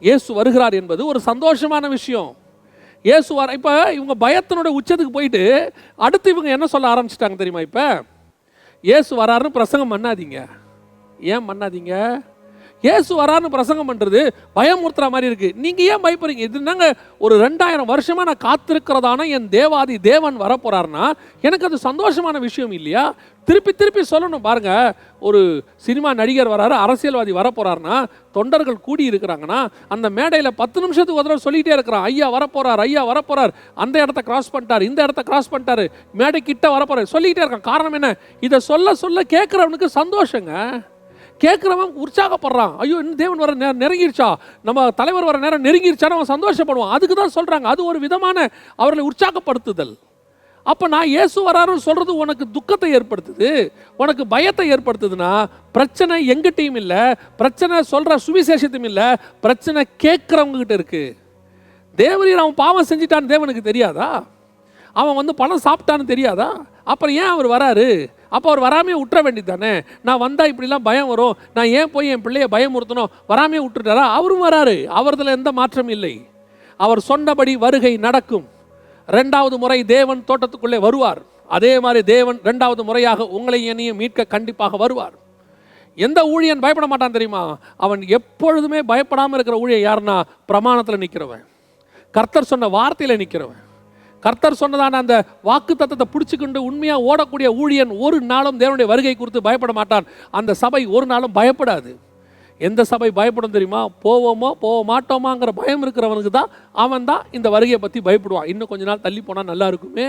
இயேசு வருகிறார் என்பது ஒரு சந்தோஷமான விஷயம். இயேசு வர இப்போ இவங்க பயத்தினோட உச்சத்துக்கு போயிட்டு அடுத்து இவங்க என்ன சொல்ல ஆரம்பிச்சிட்டாங்க தெரியுமா இப்போ? இயேசு வராருன்னு பிரசங்கம் பண்ணாதீங்க. ஏன் பண்ணாதீங்க? இயேசு வராருன்னு பிரசங்கம் பண்ணுறது பயமுறுத்துற மாதிரி இருக்குது நீங்கள் ஏன் பயப்படுறீங்க? இது என்னங்க ஒரு ரெண்டாயிரம் வருஷமாக நான் காத்திருக்கிறதான என் தேவாதி தேவன் வரப்போறாருன்னா எனக்கு அது சந்தோஷமான விஷயம் இல்லையா? திருப்பி திருப்பி சொல்லணும் பாருங்க. ஒரு சினிமா நடிகர் வராரு அரசியல்வாதி வரப்போறாருன்னா தொண்டர்கள் கூடி இருக்கிறாங்கன்னா அந்த மேடையில் பத்து நிமிஷத்துக்கு ஒரு தடவை சொல்லிகிட்டே இருக்கிறான். ஐயா வரப்போறார் ஐயா வரப்போறார். அந்த இடத்த கிராஸ் பண்ணிட்டார் இந்த இடத்த கிராஸ் பண்ணிட்டாரு. மேடை கிட்ட வரப்போறாரு. சொல்லிக்கிட்டே இருக்கான். காரணம் என்ன? இதை சொல்ல சொல்ல கேட்குறவனுக்கு சந்தோஷங்க. கேட்குறவன் உற்சாகப்படுறான். ஐயோ இன்னும் தேவன் வர நேரம் நெருங்கிருச்சா? நம்ம தலைவர் வர நேரம் நெருங்கிருச்சான்னு அவன் சந்தோஷப்படுவான். அதுக்கு தான் சொல்கிறாங்க அது ஒரு விதமான அவர்களை உற்சாகப்படுத்துதல். அப்போ நான் இயேசு வராருன்னு சொல்கிறது உனக்கு துக்கத்தை ஏற்படுத்துது. உனக்கு பயத்தை ஏற்படுத்துதுன்னா பிரச்சனை எங்கிட்டையும் இல்லை. பிரச்சனை சொல்கிற சுவிசேஷத்தையும் இல்லை. பிரச்சனை கேட்குறவங்க கிட்ட இருக்குது தேவரீர் அவன் பாவம் செஞ்சிட்டான்னு தேவனுக்கு தெரியாதா? அவன் வந்து பணம் சாப்பிட்டான்னு தெரியாதா? அப்புறம் ஏன் அவர் வராரு? அப்போ அவர் வராமையே விட்டுற வேண்டியது தானே நான் வந்தால் இப்படிலாம் பயம் வரும். நான் ஏன் போய் என் பிள்ளைய பயமுறுத்தணும்? வராமையே விட்டுட்டாரா அவரும் வராரு. அவரதில் எந்த மாற்றம் இல்லை. அவர் சொன்னபடி வருகை நடக்கும். ரெண்டாவது முறை தேவன் தோட்டத்துக்குள்ளே வருவார். அதே மாதிரி தேவன் ரெண்டாவது முறையாக உங்களை என்னையும் மீட்க கண்டிப்பாக வருவார். எந்த ஊழியன் பயப்பட மாட்டான் தெரியுமா? அவன் எப்பொழுதுமே பயப்படாமல் இருக்கிற ஊழியன் யாருன்னா பிரமாணத்தில் நிற்கிறவன் கர்த்தர் சொன்ன வார்த்தையில் நிற்கிறவன் கர்த்தர் சொன்னதான அந்த வாக்கு தத்தத்தை பிடிச்சிக்கிண்டு உண்மையாக ஓடக்கூடிய ஊழியன் ஒரு நாளும் தேவனுடைய வருகை குறித்து பயப்பட மாட்டான். அந்த சபை ஒரு நாளும் பயப்படாது. எந்த சபை பயப்படும் தெரியுமா? போவோமோ போக மாட்டோமாங்கிற பயம் இருக்கிறவனுக்கு தான் அவன் தான் இந்த வருகையை பற்றி பயப்படுவான். இன்னும் கொஞ்ச நாள் தள்ளி போனால் நல்லா இருக்குமே.